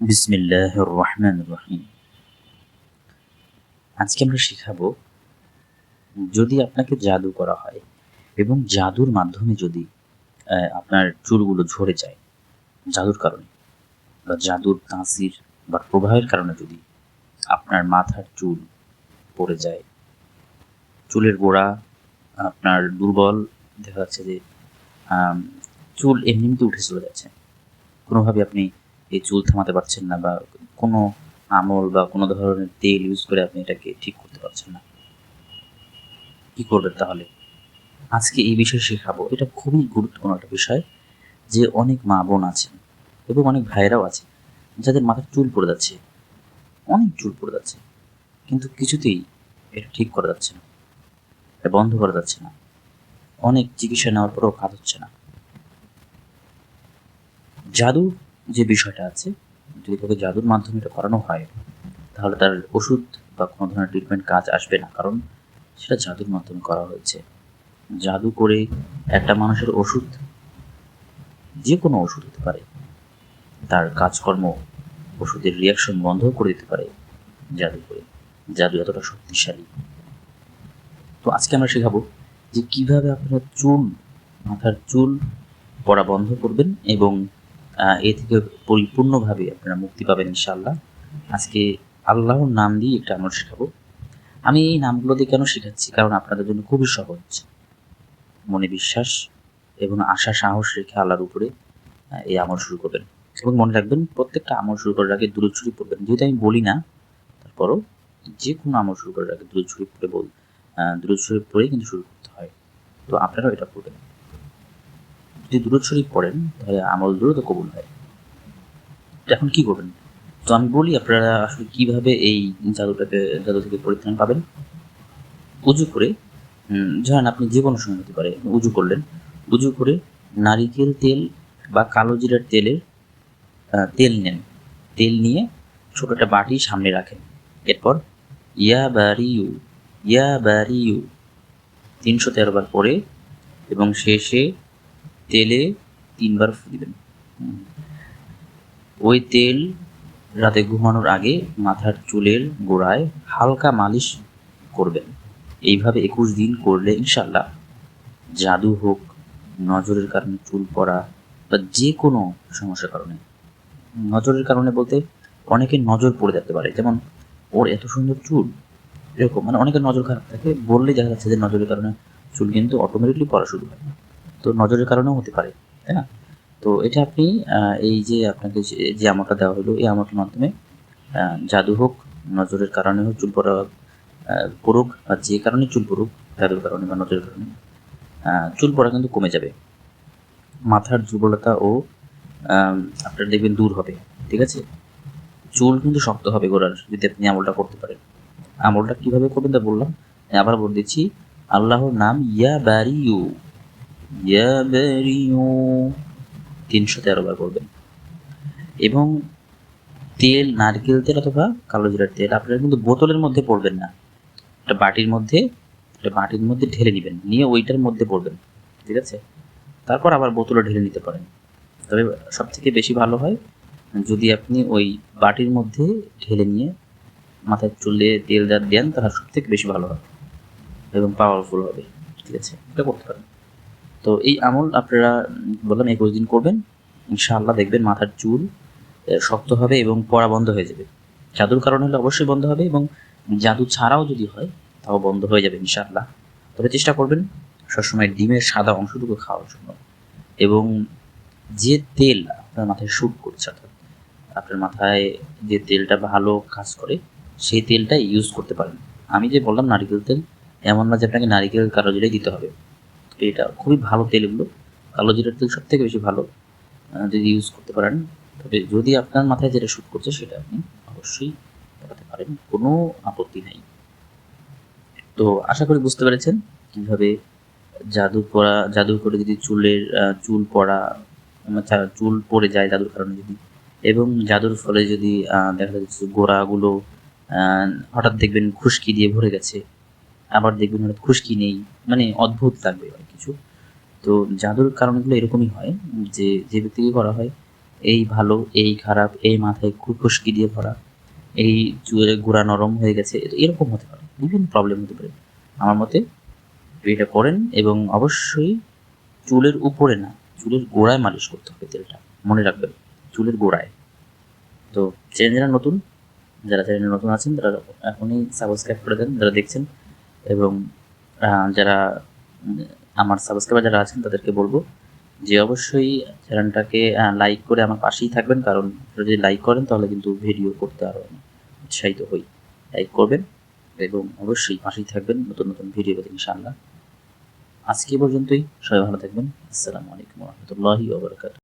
বিসমিল্লাহ রহমান রহিম আজকে আমরা শেখাবো, যদি আপনাকে জাদু করা হয় এবং জাদুর মাধ্যমে যদি আপনার চুলগুলো ঝরে যায়, জাদুর কারণে বা জাদুর তাঁসির বা প্রবাহের কারণে যদি আপনার মাথার চুল পড়ে যায়, চুলের গোড়া আপনার দুর্বল, দেখা যাচ্ছে যে চুল এমনিতে উঠে চলে যাচ্ছে, কোনোভাবে আপনি এই চুল থামাতে পারছেন না বা কোনো আমল বা কোনো ধরনের তেল ইউজ করে আপনি এটাকে ঠিক করতে পারছেন না। কি করবেন তাহলে? আজকে এই বিষয়ে শেখাবো। এটা খুবই গুরুত্বপূর্ণ একটা বিষয় যে অনেক মা বোন আছেন এবং অনেক ভাইয়েরাও আছে যাদের মাথার চুল পড়ে যাচ্ছে, অনেক চুল পড়ে যাচ্ছে, কিন্তু কিছুতেই এটা ঠিক করা যাচ্ছে না, এটা বন্ধ করা যাচ্ছে না, অনেক চিকিৎসা নেওয়ার পরেও কাজ হচ্ছে না। জাদু যে বিষয়টা আছে, যদি তাকে জাদুর মাধ্যমে এটা করানো হয়, তাহলে তার ওষুধ বা কোনো ধরনের ট্রিটমেন্ট কাজ আসবে না, কারণ সেটা জাদুর মাধ্যমে করা হয়েছে। জাদু করে একটা মানুষের ওষুধ, যে কোনো ওষুধ হতে পারে, তার কাজকর্ম, ওষুধের রিয়াকশন বন্ধ করে দিতে পারে জাদু করে। জাদু এতটা শক্তিশালী। তো আজকে আমরা শেখাবো যে কীভাবে আপনারা চুল, মাথার চুল পড়া বন্ধ করবেন এবং এ থেকে পরিপূর্ণভাবে আপনারা মুক্তি পাবেন ইনশাল্লাহ আজকে আল্লাহর নাম দিয়ে একটা আমল শেখাবো। আমি এই নামগুলো দিয়ে কেন শেখাচ্ছি? কারণ আপনাদের জন্য খুবই সহজ। মনে বিশ্বাস এবং আশা সাহস রেখে আল্লাহর উপরে এই আমল শুরু করবেন। এবং মনে রাখবেন, প্রত্যেকটা আমল শুরু করার আগে দূরত ছুরি পড়বেন। যেহেতু আমি বলি না, তারপরও যে কোনো আমল শুরু করার আগে দূরত ছুরি পড়ে বল দূরত ছুরি পড়ে কিন্তু শুরু করতে হয়। তো আপনারাও এটা করবেন। যদি দূরত শরীফ পড়েন, তাহলে আমল দ্রুত কবুল হয়। এখন কি করবেন? তো আমি বলি, আপনারা আসলে কীভাবে এই জাদুটাকে, জাদু থেকে পরিত্রাণ পাবেন? উজু করে ধরেন আপনি যে কোনো সময় হতে পারে, উজু করলেন। উজু করে নারিকেল তেল বা কালো জিরার তেলের তেল নেন। তেল নিয়ে ছোট একটা বাটি সামনে রাখেন। এরপর, ইয়া বারিউ ইয়া বারিউ তিনশো তেরো বার পরে এবং শেষে তেলে তিনবার দিবেন। ওই তেল রাতে ঘুমানোর আগে মাথার চুলের গোড়ায় হালকা মালিশ করবেন। এইভাবে একুশ দিন করলে ইনশাল্লাহ জাদু হোক, নজরের কারণে চুল পড়া বা যে কোনো সমস্যার কারণে। নজরের কারণে বলতে অনেকের নজর পড়ে যেতে পারে। যেমন, ওর এত সুন্দর চুল। এরকম। মানে অনেকের নজর খারাপ থাকে। বললেই দেখা যাচ্ছে যে নজরের কারণে চুল কিন্তু অটোমেটিকলি পড়া শুরু হয়। তো নজরের কারণেও হতে পারে, তাই না? তো এটা আপনি এই যে আপনাকে যে- আমলটা দেওয়া হলো, এই আমলটার মাধ্যমে জাদু হোক, নজরের কারণে হোক, চুল পড়া পড়ুক বা যে কারণে চুল পড়ুক জাদুর কারণে বা নজরের কারণে চুল পড়া কিন্তু কমে যাবে। মাথার দুর্বলতা ও আপনার দেখবেন দূর হবে, ঠিক আছে? চুল কিন্তু শক্ত হবে গোড়ার, যদি আপনি আমলটা করতে পারেন। আমলটা কীভাবে করবেন তা বললাম, আবার বলে দিচ্ছি, আল্লাহর নাম ইয়া বারিউ ইয়া তিনশো তেরো বার করবেন এবং তেল, নারকেল তেল অথবা কালো জিরার তেল আপনারা কিন্তু বোতলের মধ্যে পড়বেন না। একটা বাটির মধ্যে, একটা বাটির মধ্যে ঢেলে নেবেন নিয়ে ওইটার মধ্যে পড়বেন, ঠিক আছে? তারপর আবার বোতলে ঢেলে নিতে পারেন। তবে সব থেকে বেশি ভালো হয়, যদি আপনি ওই বাটির মধ্যে ঢেলে নিয়ে মাথায় চুলে তেল দেন, তাহলে সব থেকে বেশি ভালো হবে এবং পাওয়ারফুল হবে, ঠিক আছে? এটা করতে পারেন। তো এই আমল আপনারা বললাম একুশ দিন করবেন, ইনশাআল্লাহ দেখবেন মাথার চুল শক্ত হবে এবং পড়া বন্ধ হয়ে যাবে। জাদুর কারণে হলে অবশ্যই বন্ধ হবে এবং জাদু ছাড়াও যদি হয়, তাও বন্ধ হয়ে যাবে ইনশাআল্লাহ। তবে চেষ্টা করবেন সবসময় ডিমের সাদা অংশটুকু খাওয়ার জন্য এবং যে তেল আপনার মাথায় শ্যুট করছে, অর্থাৎ আপনার মাথায় যে তেলটা ভালো কাজ করে, সেই তেলটা ইউজ করতে পারেন। আমি যে বললাম নারিকেল তেল, এমন না যে আপনাকে নারিকেল কালো দিতে হবে। এটা খুবই ভালো তেল এগুলো কালো জিরার তেল সব থেকে বেশি ভালো যদি ইউজ করতে পারেন। তবে যদি আপনার মাথায় যেটা শ্যুট করছে, সেটা আপনি অবশ্যই লাগাতে পারেন। কোনো আপত্তি নেই। তো আশা করি বুঝতে পেরেছেন কীভাবে জাদু পড়া জাদু করে যদি চুলের চুল পড়া চা- চুল পড়ে যায় জাদুর কারণে যদি, এবং জাদুর ফলে যদি দেখা যাচ্ছে গোড়াগুলো হঠাৎ দেখবেন খুশকি দিয়ে ভরে গেছে আবার দেখবেন হঠাৎ খুশকি নেই মানে অদ্ভুত লাগবে অনেক কিছু। তো জাদুর কারণগুলো এরকমই হয় যে যে ব্যক্তিকে করা হয়, এই ভালো, এই খারাপ, এই মাথায় খুব খুশকি দিয়ে ভরা, এই চুলের গোড়া নরম হয়ে গেছে এরকম হতে পারে, বিভিন্ন প্রবলেম হতে পারে। আমার মতে এটা করেন এবং অবশ্যই চুলের উপরে না, চুলের গোড়ায় মালিশ করতে হবে তেলটা, মনে রাখবেন, চুলের গোড়ায়। তো চ্যানেল নতুন, যারা চ্যানেলে নতুন আছেন, তারা এখনই সাবস্ক্রাইব করে দেন, যারা দেখছেন এবং যারা, আমার সাবস্ক্রাইবার যারা আছেন তাদেরকে বলব যে অবশ্যই চ্যানেলটাকে লাইক করে আমার পাশেই থাকবেন। কারণ যদি লাইক করেন তাহলে কিন্তু ভিডিও করতে আরও উৎসাহিত হই। লাইক করবেন এবং অবশ্যই পাশেই থাকবেন নতুন নতুন ভিডিও পেতে ইনশাআল্লাহ। আজকে পর্যন্তই। সবাই ভালো থাকবেন। আসসালামু আলাইকুম রহমতুল্লাহি ওবরাকাত